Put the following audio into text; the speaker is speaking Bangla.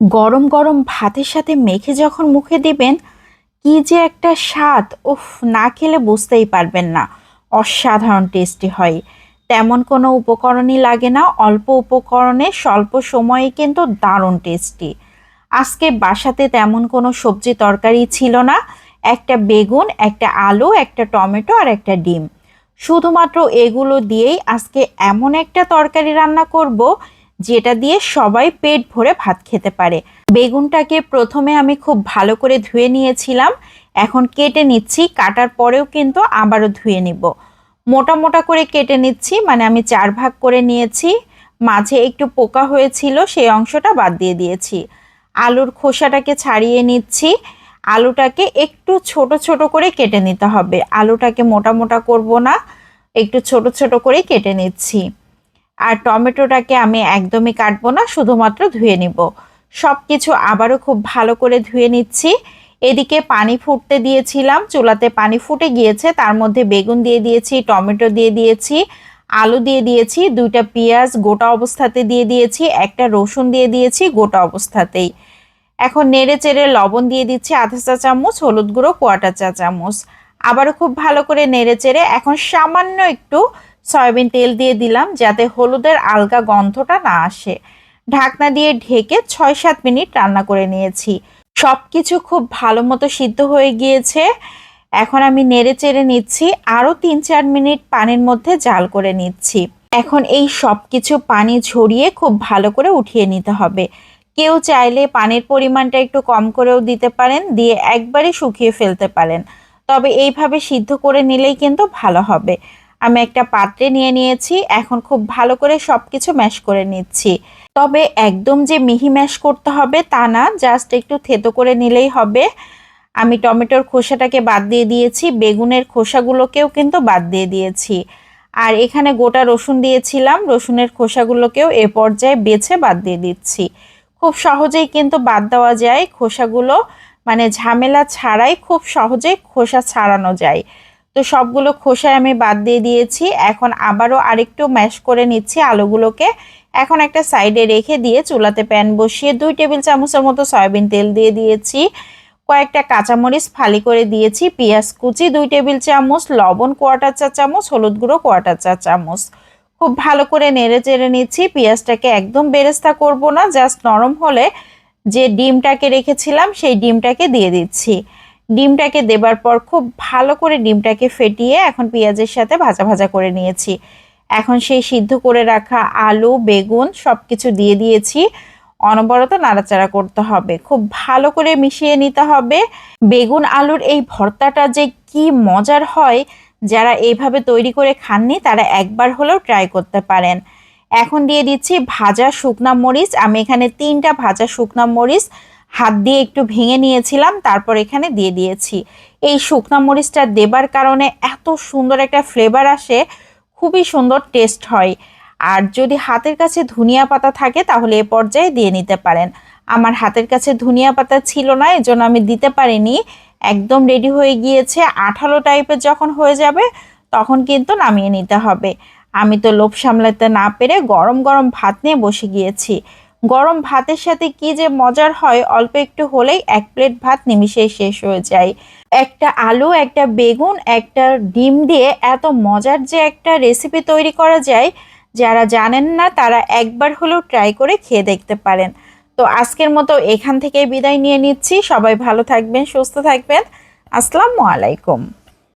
গরম গরম ভাতের সাথে মেখে যখন মুখে দিবেন, কি যে একটা স্বাদ, উফ, না খেলে বুঝতেই পারবেন না। অসাধারণ টেস্টি হয়। তেমন কোনো উপকরণই লাগে না, অল্প উপকরণে স্বল্প সময়ে কিন্তু দারুণ টেস্টি। আজকে বাসাতে তেমন কোনো সবজি তরকারি ছিল না। একটা বেগুন, একটা আলু, একটা টমেটো আর একটা ডিম। শুধুমাত্র এগুলো দিয়েই আজকে এমন একটা তরকারি রান্না করব যেটা দিয়ে সবাই পেট ভরে ভাত খেতে পারে। বেগুনটাকে প্রথমে আমি খুব ভালো করে ধুয়ে নিয়েছিলাম। এখন কেটে নিচ্ছি, কাটার পরেও কিন্তু আবারও ধুয়ে নিব। মোটা মোটা করে কেটে নিচ্ছি মানে আমি চার ভাগ করে নিয়েছি। মাঝে একটু পোকা হয়েছিল, সেই অংশটা বাদ দিয়ে দিয়েছি। আলুর খোসাটাকে ছাড়িয়ে নিচ্ছি। আলুটাকে একটু ছোট ছোট করে কেটে নিতে হবে। আলুটাকে মোটা মোটা করব না, একটু ছোট ছোট করে কেটে নিচ্ছি। আর টমেটোটাকে আমি একদমই কাটবো না, শুধুমাত্র ধুয়ে নিব। সব কিছু আবারও খুব ভালো করে ধুয়ে নিচ্ছি। এদিকে পানি ফুটতে দিয়েছিলাম, চুলাতে পানি ফুটে গিয়েছে, তার মধ্যে বেগুন দিয়ে দিয়েছি, টমেটো দিয়ে দিয়েছি, আলু দিয়ে দিয়েছি, দুইটা পেঁয়াজ গোটা অবস্থাতে দিয়ে দিয়েছি, একটা রসুন দিয়ে দিয়েছি গোটা অবস্থাতেই। এখন নেড়ে চেড়ে লবণ দিয়ে দিচ্ছি আধা চা চামচ, হলুদ গুঁড়ো কোয়াটার চা চামচ। আবারও খুব ভালো করে নেড়ে চেড়ে, এখন সামান্য একটু সয়াবিন তেল দিয়ে দিলাম যাতে হলুদের আলগা গন্ধটা না আসে। ঢাকনা দিয়ে ঢেকে ছয় সাত মিনিট রান্না করে নিয়েছি। সব কিছু খুব ভালো মতো সিদ্ধ হয়ে গিয়েছে। এখন আমি নেড়ে চেড়ে নিচ্ছি, আরও তিন চার মিনিট পানির মধ্যে জাল করে নিচ্ছি। এখন এই সব কিছু পানি ঝরিয়ে খুব ভালো করে উঠিয়ে নিতে হবে। কেউ চাইলে পানির পরিমাণটা একটু কম করেও দিতে পারেন, দিয়ে একবারে শুকিয়ে ফেলতে পারেন। তবে এইভাবে সিদ্ধ করে নিলেই কিন্তু ভালো হবে। আমি একটা পাত্রে নিয়ে নিয়েছি, এখন খুব ভালো করে সব কিছু ম্যাশ করে নিচ্ছি। তবে একদম যে মিহি ম্যাশ করতে হবে তা না, জাস্ট একটু থেতো করে নিলেই হবে। আমি টমেটোর খোসাটাকে বাদ দিয়ে দিয়েছি, বেগুনের খোসাগুলোকেও কিন্তু বাদ দিয়ে দিয়েছি। আর এখানে গোটা রসুন দিয়েছিলাম, রসুনের খোসাগুলোকেও এ পর্যায়ে বেছে বাদ দিয়ে দিচ্ছি। খুব সহজেই কিন্তু বাদ দেওয়া যায় খোসাগুলো মানে ঝামেলা ছাড়াই খুব সহজেই খোসা ছাড়ানো যায়। তো সবগুলো খোসায় আমি বাদ দিয়ে দিয়েছি। এখন আবারও আরেকটু ম্যাশ করে নিচ্ছি আলুগুলোকে। এখন একটা সাইডে রেখে দিয়ে চুলাতে প্যান বসিয়ে দুই টেবিল চামচের মতো সয়াবিন তেল দিয়ে দিয়েছি। কয়েকটা কাঁচামরিচ ফালি করে দিয়েছি, পেঁয়াজ কুচি, দুই টেবিল চামচ, লবণ কোয়াটার চা চামচ, হলুদ গুঁড়ো কোয়াটার চা চামচ। খুব ভালো করে নেড়ে চেড়ে নিচ্ছি, পেঁয়াজটাকে একদম বেরেস্তা করব না, জাস্ট নরম হলে যে ডিমটাকে রেখেছিলাম সেই ডিমটাকে দিয়ে দিচ্ছি। ডিমটাকে দেবার পর খুব ভালো করে ডিমটাকে ফেটিয়ে এখন পেঁয়াজের সাথে ভাজা ভাজা করে নিয়েছি। এখন সেই সিদ্ধ করে রাখা আলু, বেগুন সব কিছু দিয়ে দিয়েছি। অনবরত নাড়াচাড়া করতে হবে। খুব ভালো করে মিশিয়ে নিতে হবে। বেগুন আলুর এই ভর্তাটা যে কি মজার হয়, যারা এইভাবে তৈরি করে খাননি তারা একবার হলেও ট্রাই করতে পারেন। এখন দিয়ে দিচ্ছি ভাজা শুকনা মরিচ। আমি এখানে তিনটা ভাজা শুকনা মরিচ হাত দিয়ে একটু ভেঙে নিয়েছিলাম, তারপর এখানে দিয়ে দিয়েছি। এই শুকনা মরিচটা দেবার কারণে এত সুন্দর একটা ফ্লেভার আসে, খুবই সুন্দর টেস্ট হয়। আর যদি হাতের কাছে ধনিয়া পাতা থাকে, তাহলে এ পর্যায়ে দিয়ে নিতে পারেন। আমার হাতের কাছে ধনিয়া পাতা ছিল না, এজন্য আমি দিতে পারিনি। একদম রেডি হয়ে গিয়েছে, আঠালো টাইপের যখন হয়ে যাবে, তখন কিন্তু নামিয়ে নিতে হবে। আমি তো লোভ সামলাতে না পেরে গরম গরম ভাত নিয়ে বসে গিয়েছি। গরম ভাতের সাথে কি যে মজার হয়, অল্প একটু হলেই এক প্লেট ভাত নিমিশে শেষ হয়ে যায়। একটা আলু, একটা বেগুন, একটা ডিম দিয়ে এত মজার যে একটা রেসিপি তৈরি করা যায়, যারা জানেন না তারা একবার হলেও ট্রাই করে খেয়ে দেখতে পারেন। তো আজকের মতো এখান থেকে বিদায় নিয়ে নিচ্ছি। সবাই ভালো থাকবেন, সুস্থ থাকবেন। আসসালামু আলাইকুম।